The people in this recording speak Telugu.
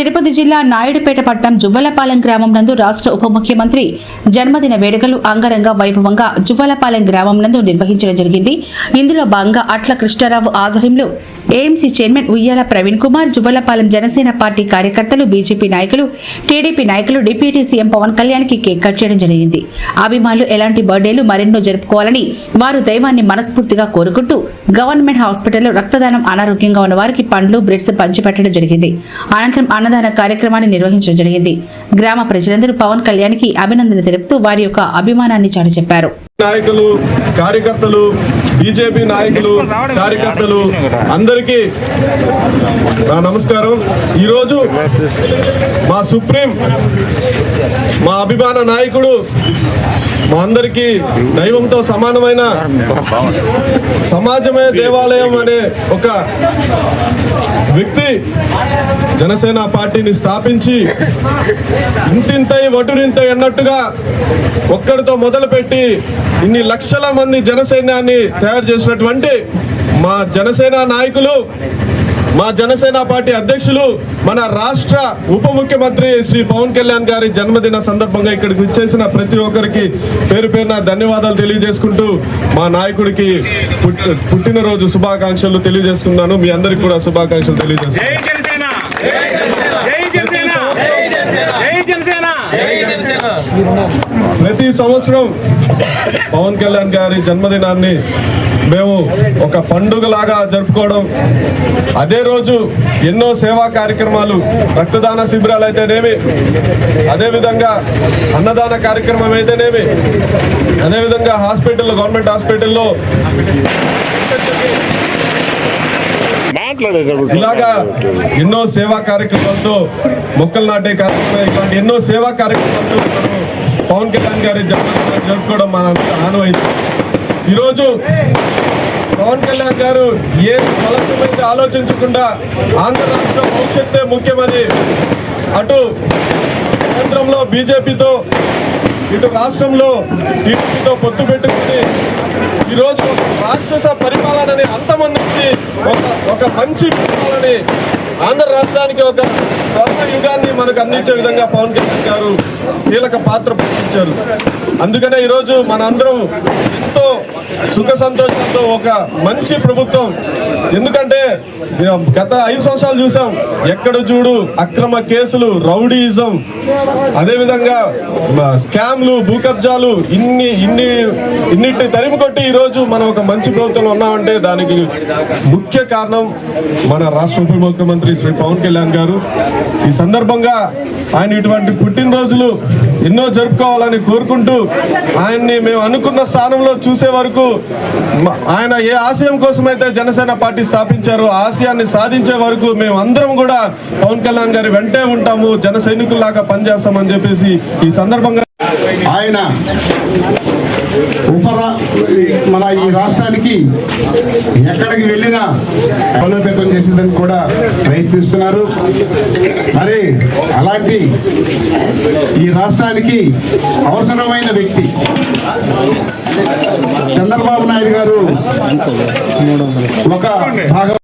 తిరుపతి జిల్లా నాయుడుపేట పట్టణం జువ్వలపాలెం గ్రామం నందు రాష్ట్ర ఉప ముఖ్యమంత్రి జన్మదిన వేడుకలు అంగరంగ వైభవంగా జువ్వలపాలెం గ్రామం నందు నిర్వహించడం జరిగింది. ఇందులో భాగంగా అట్ల కృష్ణారావు ఆధ్వర్యంలో AMC chairman Uyyala Praveen Kumar Juvvalapalem Janasena party కార్యకర్తలు బీజేపీ నాయకులు టీడీపీ నాయకులు డిప్యూటీ సీఎం పవన్ కళ్యాణ్కి కేక్ కట్ చేయడం జరిగింది. అభిమానులు ఎలాంటి బర్త్డేలు మరెన్నో జరుపుకోవాలని వారు దైవాన్ని మనస్ఫూర్తిగా కోరుకుంటూ గవర్నమెంట్ హాస్పిటల్లో రక్తదానం అనారోగ్యంగా ఉన్న వారికి పండ్లు బ్రెడ్స్ పంచిపెట్టడం జరిగింది. అనంతరం అన్నదాన కార్యక్రమాన్ని నిర్వహించడం జరిగింది. గ్రామ ప్రజలందరూ పవన్ కళ్యాణ్కి అభినందన తెలుపుతూ వారి యొక్క అభిమానాన్ని చాటి చెప్పారు. నాయకులు కార్యకర్తలు బీజేపీ నాయకులు కార్యకర్తలు అందరికీ నా నమస్కారం. ఈరోజు మా సుప్రీం మా అభిమాన నాయకుడు మా అందరికీ దైవంతో సమానమైన సమాజమే దేవాలయం అనే ఒక వ్యక్తి జనసేన పార్టీని స్థాపించి ఇంతింతై వటురింతై అన్నట్టుగా ఒక్కడితో మొదలుపెట్టి ఇన్ని లక్షల మంది జనసైన్యాన్ని తయారు చేసినటువంటి మా జనసేన నాయకులు మా జనసేన పార్టీ అధ్యక్షులు మన రాష్ట్ర ఉప ముఖ్యమంత్రి శ్రీ పవన్ కళ్యాణ్ గారి జన్మదిన సందర్భంగా ఇక్కడికి విచ్చేసిన ప్రతి ఒక్కరికి పేరు పేరున ధన్యవాదాలు తెలియజేసుకుంటూ మా నాయకుడికి పుట్- పుట్టినరోజు శుభాకాంక్షలు తెలియజేసుకున్నాను మీ అందరికి కూడా శుభాకాంక్షలు తెలియజేస్తున్నాను. జై జనసేన! జై జనసేన! జై జనసేన! ప్రతి సంవత్సరం పవన్ కళ్యాణ్ గారి జన్మదినాన్ని మేము ఒక పండుగలాగా జరుపుకోవడం. అదే రోజు ఎన్నో సేవా కార్యక్రమాలు రక్తదాన శిబిరాలు అయితేనేమి అదేవిధంగా అన్నదాన కార్యక్రమం అయితేనేమి అదేవిధంగా హాస్పిటల్ గవర్నమెంట్ హాస్పిటల్లో ఇలాగా ఎన్నో సేవా కార్యక్రమాలతో మొక్కలు నాటే కార్యక్రమం ఇలాంటి ఎన్నో సేవా కార్యక్రమాలతో పవన్ కళ్యాణ్ గారి జరుపుకోవడం మన ఆనవైంది ఈరోజు పవన్ కళ్యాణ్ గారు ఏ ఫలకమైతే ఆలోచించకుండా ఆంధ్ర రాష్ట్ర భవిష్యత్తే ముఖ్యమని అటు కేంద్రంలో బీజేపీతో ఇటు రాష్ట్రంలో టీడీపీతో పొత్తు పెట్టుకుని ఈరోజు రాక్షస పరిపాలనని అంతమందించి ఒక ఒక మంచి పరిపాలనని ఆంధ్ర రాష్ట్రానికి ఒక స్వర్ణ యుగాన్ని మనకు అందించే విధంగా పవన్ కళ్యాణ్ గారు కీలక పాత్ర పోషించారు. అందుకనే ఈరోజు మనందరం ఎంతో సుఖ సంతోషంతో ఒక మంచి ప్రభుత్వం. ఎందుకంటే గత ఐదు సంవత్సరాలు చూసాం ఎక్కడ చూడు అక్రమ కేసులు రౌడీయిజం అదేవిధంగా స్కామ్లు భూ కబ్జాలు ఇన్ని ఇన్ని ఇన్నిటి తరిమి కొట్టి ఈరోజు మనం ఒక మంచి ప్రభుత్వంలో ఉన్నామంటే దానికి ముఖ్య కారణం మన రాష్ట్ర ఉప ముఖ్యమంత్రి శ్రీ పవన్ కళ్యాణ్ గారు. ఈ సందర్భంగా ఆయన ఇటువంటి పుట్టినరోజులు ఎన్నో జరుపుకోవాలని కోరుకుంటూ ఆయన్ని మేము అనుకున్న స్థానంలో చూసే వరకు ఆయన ఏ ఆశయం కోసమైతే జనసేన పార్టీ స్థాపించారో ఆశయాన్ని సాధించే వరకు మేము అందరం కూడా పవన్ కళ్యాణ్ గారి వెంటే ఉంటాము జన సైనికుల్లాగా పనిచేస్తామని చెప్పేసి ఈ సందర్భంగా ఆయన ఉపరా మన ఈ రాష్ట్రానికి ఎక్కడికి వెళ్ళినా బలోపేతం చేసేదానికి కూడా ప్రయత్నిస్తున్నారు. మరి అలాంటి ఈ రాష్ట్రానికి అవసరమైన వ్యక్తి గారు. ఒక భాగం